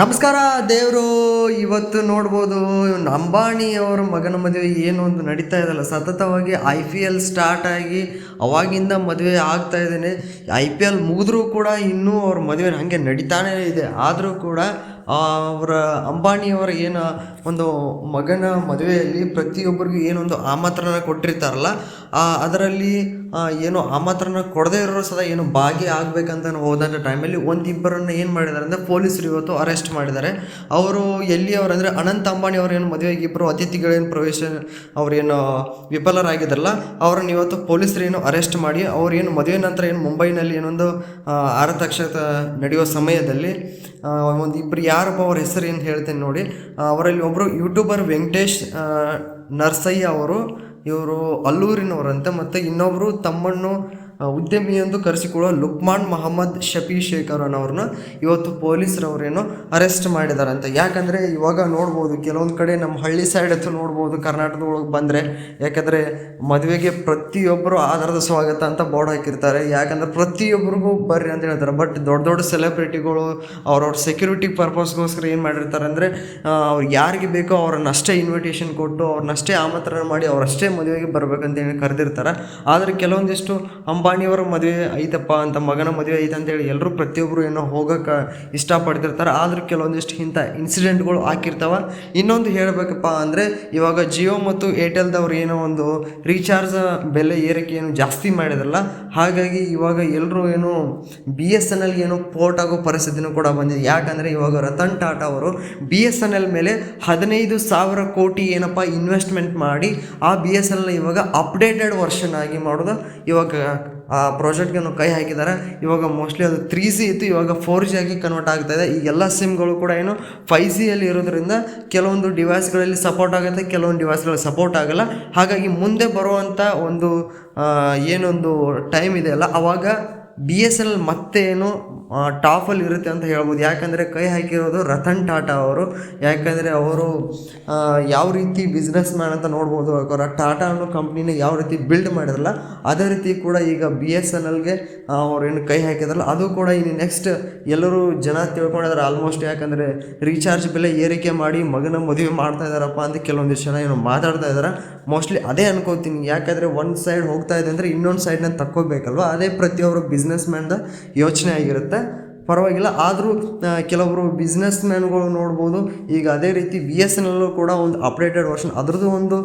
ನಮಸ್ಕಾರ ದೇವರು, ಇವತ್ತು ನೋಡ್ಬೋದು ಅಂಬಾಣಿ ಅವರ ಮಗನ ಮದುವೆ ಏನು ಒಂದು ನಡೀತಾ ಇದಲ್ಲ ಸತತವಾಗಿ ಐ ಪಿ ಎಲ್ ಸ್ಟಾರ್ಟ್ ಆಗಿ ಅವಾಗಿಂದ ಮದುವೆ ಆಗ್ತಾ ಇದ್ದೇನೆ. ಐ ಪಿ ಎಲ್ ಮುಗಿದ್ರೂ ಕೂಡ ಇನ್ನೂ ಅವ್ರ ಮದುವೆ ಹಾಗೆ ನಡೀತಾನೇ ಇದೆ. ಆದರೂ ಕೂಡ ಅವರ ಅಂಬಾನಿಯವರ ಏನು ಒಂದು ಮಗನ ಮದುವೆಯಲ್ಲಿ ಪ್ರತಿಯೊಬ್ಬರಿಗೂ ಏನೊಂದು ಆಮಂತ್ರಣ ಕೊಟ್ಟಿರ್ತಾರಲ್ಲ ಅದರಲ್ಲಿ ಏನು ಆಮಂತ್ರಣ ಕೊಡದೇ ಇರೋರು ಸದಾ ಏನು ಭಾಗಿ ಆಗಬೇಕಂತ ಹೋದಂಥ ಟೈಮಲ್ಲಿ ಒಂದಿಬ್ಬರನ್ನು ಏನು ಮಾಡಿದ್ದಾರೆ ಅಂದರೆ ಪೊಲೀಸರು ಇವತ್ತು ಅರೆಸ್ಟ್ ಮಾಡಿದ್ದಾರೆ. ಅವರು ಎಲ್ಲಿ ಅಂದರೆ ಅನಂತ ಅಂಬಾನಿ ಅವರು ಏನು ಮದುವೆಗೆ ಇಬ್ಬರು ಅತಿಥಿಗಳೇನು ಪ್ರವೇಶ ಅವರೇನು ವಿಫಲರಾಗಿದ್ದಾರಲ್ಲ, ಅವರನ್ನು ಇವತ್ತು ಪೊಲೀಸರು ಏನು ಅರೆಸ್ಟ್ ಮಾಡಿ ಅವರೇನು ಮದುವೆ ನಂತರ ಏನು ಮುಂಬೈನಲ್ಲಿ ಏನೊಂದು ಆರತಕ್ಷತೆ ನಡೆಯೋ ಸಮಯದಲ್ಲಿ ಒಂದು ಇಬ್ಬರು ಯಾರಪ್ಪ ಅವ್ರ ಹೆಸರು ಏನು ಹೇಳ್ತೇನೆ ನೋಡಿ ಅವರಲ್ಲಿ ಒಬ್ಬರು ಯೂಟ್ಯೂಬರ್ ವೆಂಕಟೇಶ್ ನರ್ಸಯ್ಯ ಅವರು ಇವರು ಅಲ್ಲೂರಿನವರಂತೆ ಮತ್ತು ಇನ್ನೊಬ್ಬರು ತಮ್ಮನ್ನು ಆ, ಉದ್ಯಮಿ ಎಂದು ಕರೆಸಿಕೊಳ್ಳುವ ಲುಕ್ಮಾನ್ ಮೊಹಮ್ಮದ್ ಶಫಿ ಶೇಖರ್ ಅನ್ನೋರನ್ನ ಇವತ್ತು ಪೊಲೀಸರವರೇನು ಅರೆಸ್ಟ್ ಮಾಡಿದಾರಂತೆ ಯಾಕಂದರೆ ಇವಾಗ ನೋಡ್ಬೋದು, ಕೆಲವೊಂದು ಕಡೆ ನಮ್ಮ ಹಳ್ಳಿ ಸೈಡ್ ಹತ್ರ ನೋಡ್ಬೋದು, ಕರ್ನಾಟಕದೊಳಗೆ ಬಂದರೆ. ಯಾಕಂದರೆ ಮದುವೆಗೆ ಪ್ರತಿಯೊಬ್ಬರು ಆಧಾರದ ಸ್ವಾಗತ ಅಂತ ಬೋರ್ಡ್ ಹಾಕಿರ್ತಾರೆ. ಯಾಕಂದ್ರೆ ಪ್ರತಿಯೊಬ್ಬರಿಗೂ ಬರ್ರಿ ಅಂತ ಹೇಳ್ತಾರೆ. ಬಟ್ ದೊಡ್ಡ ದೊಡ್ಡ ಸೆಲೆಬ್ರಿಟಿಗಳು ಅವ್ರವ್ರ ಸೆಕ್ಯೂರಿಟಿ ಪರ್ಪಸ್ಗೋಸ್ಕರ ಏನು ಮಾಡಿರ್ತಾರೆ ಅಂದರೆ ಅವ್ರು ಯಾರಿಗೆ ಬೇಕೋ ಅವ್ರನ್ನ ಅಷ್ಟೇ ಇನ್ವಿಟೇಷನ್ ಕೊಟ್ಟು ಅವ್ರನ್ನಷ್ಟೇ ಆಮಂತ್ರಣ ಮಾಡಿ ಅವರಷ್ಟೇ ಮದುವೆಗೆ ಬರ್ಬೇಕಂತ ಹೇಳಿ ಕರೆದಿರ್ತಾರೆ. ಆದರೆ ಕೆಲವೊಂದಿಷ್ಟು ಅಂಬಾನಿಯವರ ಮದುವೆ ಐತಪ್ಪ, ಅಂತ ಮಗನ ಮದುವೆ ಐತೆ ಅಂತೇಳಿ ಎಲ್ಲರೂ ಪ್ರತಿಯೊಬ್ಬರು ಏನೋ ಹೋಗೋಕೆ ಇಷ್ಟಪಡ್ತಿರ್ತಾರೆ. ಆದರೂ ಕೆಲವೊಂದಿಷ್ಟು ಇಂಥ ಇನ್ಸಿಡೆಂಟ್ಗಳು ಹಾಕಿರ್ತಾವೆ. ಇನ್ನೊಂದು ಹೇಳಬೇಕಪ್ಪ ಅಂದರೆ, ಇವಾಗ ಜಿಯೋ ಮತ್ತು ಏರ್ಟೆಲ್ದವ್ರು ಏನೋ ಒಂದು ರೀಚಾರ್ಜ್ ಬೆಲೆ ಏರಿಕೆ ಏನು ಜಾಸ್ತಿ ಮಾಡಿದ್ರಲ್ಲ, ಹಾಗಾಗಿ ಇವಾಗ ಎಲ್ಲರೂ ಏನು ಬಿ ಎಸ್ ಎನ್ ಎಲ್ಗೆ ಏನೋ ಪೋರ್ಟ್ ಆಗೋ ಪರಿಸ್ಥಿತಿನೂ ಕೂಡ ಬಂದಿದೆ. ಯಾಕಂದರೆ ಇವಾಗ ರತನ್ ಟಾಟಾ ಅವರು ಬಿ ಎಸ್ ಎನ್ ಎಲ್ ಮೇಲೆ ಹದಿನೈದು ಸಾವಿರ ಕೋಟಿ ಏನಪ್ಪ ಇನ್ವೆಸ್ಟ್ಮೆಂಟ್ ಮಾಡಿ, ಆ ಬಿ ಎಸ್ ಎನ್ ಎಲ್ ಇವಾಗ ಅಪ್ಡೇಟೆಡ್ ವರ್ಷನ್ ಆಗಿ ಮಾಡೋದು. ಇವಾಗ ಆ ಪ್ರಾಜೆಕ್ಟ್ಗೆ ಕೈ ಹಾಕಿದ್ದಾರೆ ಇವಾಗ ಮೋಸ್ಟ್ಲಿ ಅದು ತ್ರೀ ಜಿ ಇತ್ತು, ಇವಾಗ ಫೋರ್ ಜಿ ಆಗಿ ಕನ್ವರ್ಟ್ ಆಗ್ತಾ ಇದೆ. ಈ ಎಲ್ಲ ಸಿಮ್ಗಳು ಕೂಡ ಏನು ಫೈ ಜಿಯಲ್ಲಿ ಇರೋದ್ರಿಂದ ಕೆಲವೊಂದು ಡಿವೈಸ್ಗಳಲ್ಲಿ ಸಪೋರ್ಟ್ ಆಗುತ್ತೆ, ಕೆಲವೊಂದು ಡಿವೈಸ್ಗಳು ಸಪೋರ್ಟ್ ಆಗಲ್ಲ. ಹಾಗಾಗಿ ಮುಂದೆ ಬರುವಂಥ ಒಂದು ಏನೊಂದು ಟೈಮ್ ಇದೆಯಲ್ಲ, ಅವಾಗ ಬಿ ಎಸ್ ಎಲ್ ಮತ್ತೆ ಏನು ಟಾಪಲ್ಲಿ ಇರುತ್ತೆ ಅಂತ ಹೇಳ್ಬೋದು. ಯಾಕಂದರೆ ಕೈ ಹಾಕಿರೋದು ರತನ್ ಟಾಟಾ ಅವರು. ಯಾಕಂದರೆ ಅವರು ಯಾವ ರೀತಿ ಬಿಸ್ನೆಸ್ ಮ್ಯಾನ್ ಅಂತ ನೋಡ್ಬೋದು. ಅವರ ಟಾಟಾ ಅನ್ನೋ ಕಂಪ್ನಿನ ಯಾವ ರೀತಿ ಬಿಲ್ಡ್ ಮಾಡಿದ್ರಲ್ಲ, ಅದೇ ರೀತಿ ಕೂಡ ಈಗ ಬಿ ಎಸ್ ಎನ್ ಎಲ್ಗೆ ಅವ್ರೇನು ಕೈ ಹಾಕಿದ್ರಲ್ಲ, ಅದು ಕೂಡ ಇನ್ನು ನೆಕ್ಸ್ಟ್ ಎಲ್ಲರೂ ಜನ ತಿಳ್ಕೊಂಡಿದ್ದಾರೆ ಆಲ್ಮೋಸ್ಟ್ ಯಾಕಂದರೆ ರೀಚಾರ್ಜ್ ಬೆಲೆ ಏರಿಕೆ ಮಾಡಿ ಮಗನ ಮದುವೆ ಮಾಡ್ತಾ ಇದ್ದಾರಪ್ಪ ಅಂತ ಕೆಲವೊಂದಿಷ್ಟು ಜನ ಏನು ಮಾತಾಡ್ತಾ ಇದ್ದಾರೆ ಮೋಸ್ಟ್ಲಿ ಅದೇ ಅನ್ಕೋತೀನಿ. ಯಾಕಂದರೆ ಒಂದು ಸೈಡ್ ಹೋಗ್ತಾ ಇದೆ ಅಂದರೆ ಇನ್ನೊಂದು ಸೈಡ್ನ ತಕ್ಕೋಬೇಕಲ್ವ? ಅದೇ ಪ್ರತಿಯೊಬ್ಬರು ಬಿಸ್ನೆಸ್ ಮ್ಯಾನ್ದ ಯೋಚನೆ ಆಗಿರುತ್ತೆ. ಪರವಾಗಿಲ್ಲ. ಆದರೂ ಕೆಲವರು ಬಿಸ್ನೆಸ್ ಮ್ಯಾನ್ಗಳು ನೋಡ್ಬೋದು. ಈಗ ಅದೇ ರೀತಿ ಬಿ ಎಸ್ ಎನ್ ಎಲ್ಲೂ ಕೂಡ ಒಂದು ಅಪ್ಡೇಟೆಡ್ ವರ್ಷನ್ ಅದರದ್ದು ಒಂದು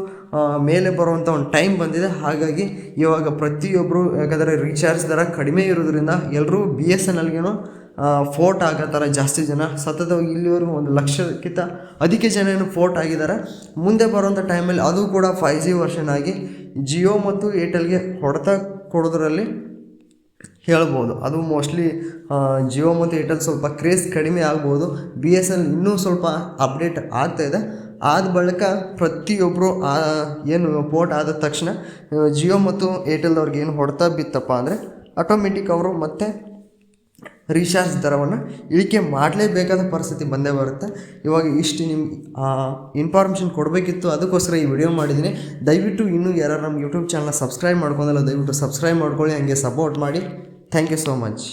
ಮೇಲೆ ಬರುವಂಥ ಒಂದು ಟೈಮ್ ಬಂದಿದೆ. ಹಾಗಾಗಿ ಇವಾಗ ಪ್ರತಿಯೊಬ್ಬರು ಯಾಕಂದರೆ ರೀಚಾರ್ಜ್ ದರ ಕಡಿಮೆ ಇರೋದ್ರಿಂದ ಎಲ್ಲರೂ ಬಿ ಎಸ್ ಎನ್ ಎಲ್ಗೇನೋ ಫೋರ್ಟ್ ಆಗತ್ತಾರ ಜಾಸ್ತಿ ಜನ. ಸತತವಾಗಿ ಇಲ್ಲಿವರೆಗೂ ಒಂದು ಲಕ್ಷಕ್ಕಿಂತ ಅಧಿಕ ಜನ ಏನು ಫೋರ್ಟ್ ಆಗಿದ್ದಾರೆ. ಮುಂದೆ ಬರುವಂಥ ಟೈಮಲ್ಲಿ ಅದು ಕೂಡ ಫೈ ಜಿ ವರ್ಷನ್ ಆಗಿ ಜಿಯೋ ಮತ್ತು ಏರ್ಟೆಲ್ಗೆ ಹೊಡೆತ ಕೊಡೋದ್ರಲ್ಲಿ ಹೇಳ್ಬೋದು. ಅದು ಮೋಸ್ಟ್ಲಿ ಜಿಯೋ ಮತ್ತು ಏರ್ಟೆಲ್ ಸ್ವಲ್ಪ ಕ್ರೇಜ್ ಕಡಿಮೆ ಆಗ್ಬೋದು. ಬಿ ಎಸ್ ಎನ್ ಇನ್ನೂ ಸ್ವಲ್ಪ ಅಪ್ಡೇಟ್ ಆಗ್ತಾ ಇದೆ. ಆದ ಬಳಿಕ ಪ್ರತಿಯೊಬ್ಬರು ಏನು ಪೋರ್ಟ್ ಆದ ತಕ್ಷಣ ಜಿಯೋ ಮತ್ತು ಏರ್ಟೆಲ್ದವ್ರಿಗೆ ಏನು ಹೊಡೆತ ಬಿತ್ತಪ್ಪ ಅಂದರೆ ಆಟೋಮೆಟಿಕ್ ಅವರು ಮತ್ತೆ ರೀಚಾರ್ಜ್ ದರವನ್ನು ಇಳಿಕೆ ಮಾಡಲೇಬೇಕಾದ ಪರಿಸ್ಥಿತಿ ಬಂದೇ ಬರುತ್ತೆ. ಇವಾಗ ಇಷ್ಟು ನಿಮ್ಮ ಇನ್ಫಾರ್ಮೇಷನ್ ಕೊಡಬೇಕಿತ್ತು, ಅದಕ್ಕೋಸ್ಕರ ಈ ವಿಡಿಯೋ ಮಾಡಿದ್ದೀನಿ. ದಯವಿಟ್ಟು ಇನ್ನೂ ಯಾರು ನಮ್ಮ ಯೂಟ್ಯೂಬ್ ಚಾನಲ್ನ ಸಬ್ಸ್ಕ್ರೈಬ್ ಮಾಡ್ಕೊಂಡಲ್ಲ, ದಯವಿಟ್ಟು ಸಬ್ಸ್ಕ್ರೈಬ್ ಮಾಡ್ಕೊಳ್ಳಿ, ಹಂಗೆ ಸಪೋರ್ಟ್ ಮಾಡಿ. Thank you so much